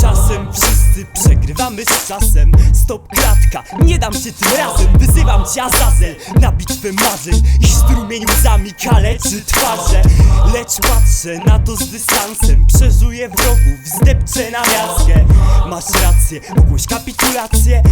Czasem wszyscy przegrywamy z czasem. Stop kratka, nie dam się tym razem. Wyzywam cię Azazel na bitwę marzeń I strumień łzami kaleczy twarze. Lecz patrzę na to z dystansem. Przeżuję wrogów, zdepczę na miastkę Masz rację, ogłoś kapitulację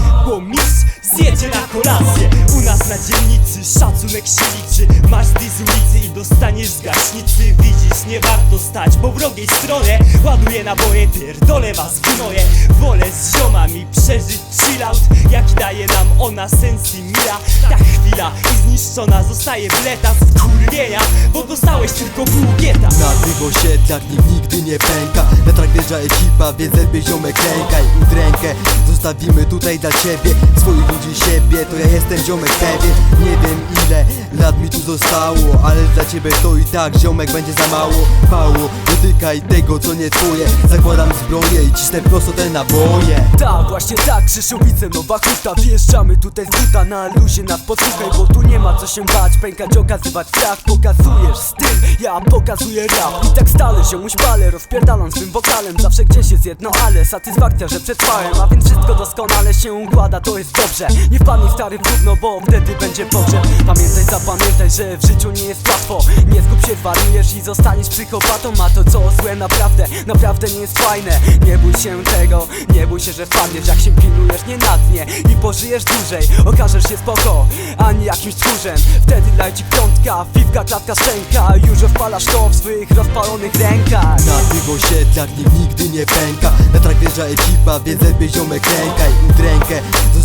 na kolację. U nas na dzielnicy szacunek się liczy. Masz ty z ulicy i dostaniesz z gaśnicy Widzisz, nie warto stać po wrogiej stronie Ładuję naboje, pierdolę was gnoję Wolę z ziomami przeżyć chillout Jaki daje nam ona sens i mila. Ta chwila i zniszczona zostaje bleta z wkurwienia Bo dostałeś tylko półgieta Na tych osiedlach nikt nigdy nie pęka. Na trak wjeżdża ekipa, więc lepiej ziomek klękaj Ud rękę, zostawimy tutaj dla ciebie. Swoich ludzi siebie, to ja jestem ziomek pewien. Nie wiem ile lat mi tu zostało Ale dla ciebie to i tak ziomek będzie za mało. Mało, dotykaj tego co nie twoje. Zakładam zbroję i cisnę prosto te naboje. Tak, właśnie tak, Krzeszowice, Nowa Huta Wjeżdżamy tutaj z buta na luzie nas posłuchaj Bo tu nie ma co się bać, pękać, okazywać strach Pokazujesz styl, ja pokazuję rap. I tak stale się uśpalę, rozpierdalam swym wokalem. Zawsze gdzieś jest jedno ale, satysfakcja, że przetrwałem A więc wszystko doskonale się układa, to jest dobrze. Nie wpadnij stary gówno, bo wtedy będzie pogrzeb Pamiętaj, zapamiętaj, że w życiu nie jest łatwo. Nie zgub się, wariujesz i zostaniesz psychopatą A to co złe naprawdę, naprawdę nie jest fajne. Nie bój się tego, nie bój się, że wpadniesz Jak się pilnujesz nie na dnie i pożyjesz dłużej. Okażesz się spoko, a nie jakimś tchórzem. Wtedy daj ci piątka, fifka, klatka, szczęka. Już odpalasz to w swych rozpalonych rękach. Na tych osiedlach nikt nigdy nie pęka. Na trak wjeżdża ekipa, więc lepiej ziomek klękaj Ud rękę,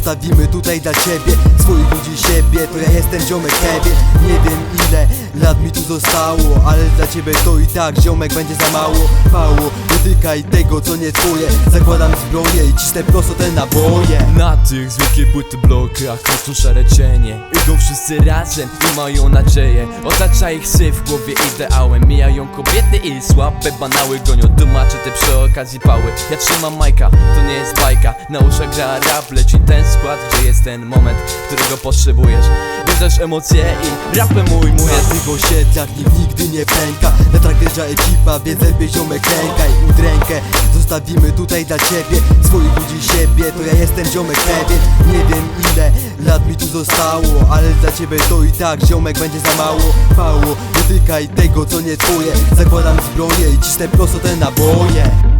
zostawimy tutaj dla ciebie Swoich ludzi siebie, to ja jestem ziomek pewien Nie wiem ile lat mi tu zostało Ale dla ciebie to i tak ziomek będzie za mało. Mało, dotykaj tego co nie twoje. Zakładam zbroję i cisnę prosto te naboje. Na tych z płyty blokach to szare cienie. Idą wszyscy razem i mają nadzieję. Otacza ich syf w głowie ideałem. Mijają kobiety i słabe banały Gonią. Dumacze te przy okazji pały. Ja trzymam majka, to nie jest bajka. Na uszach gra rap, leci ten skład Gdzie jest ten moment, którego potrzebujesz. Bierzesz emocje i rapem ujmujesz. Tych osiedlach nikt nigdy nie pęka. Na trak wjeżdża ekipa, więc lepiej ziomek klękaj Ud rękę, zostawimy tutaj dla ciebie. Swoich ludzi siebie, to ja jestem ziomek pewien. Nie wiem ile lat mi tu zostało Ale dla ciebie to i tak ziomek będzie za mało. Mało, dotykaj tego co nie twoje. Zakładam zbroję i cisnę prosto te naboje